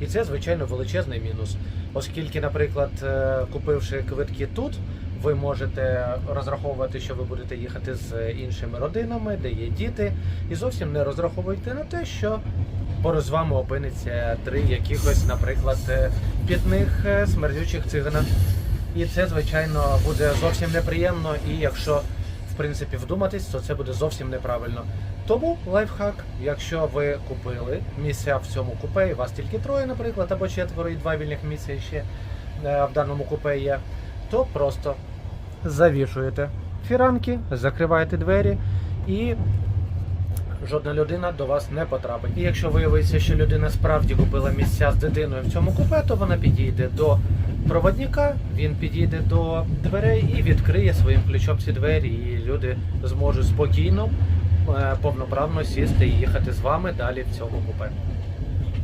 І це, звичайно, величезний мінус. Оскільки, наприклад, е, купивши квитки тут, ви можете розраховувати, що ви будете їхати з іншими родинами, де є діти, і зовсім не розраховуйте на те, що поруч з вами опиниться три якихось, наприклад, е, п'ятних е, смердючих цигана. І це, звичайно, буде зовсім неприємно. І якщо принципі вдуматись, то це буде зовсім неправильно. Тому лайфхак, якщо ви купили місця в цьому купе, і вас тільки троє, наприклад, або четверо і два вільних місця ще е, в даному купе є, то просто завішуєте фіранки, закриваєте двері і жодна людина до вас не потрапить. І якщо виявиться, що людина справді купила місця з дитиною в цьому купе, то вона підійде до проводника, він підійде до дверей і відкриє своїм ключом ці двері, і люди зможуть спокійно, е, повноправно сісти і їхати з вами далі в цьому купе.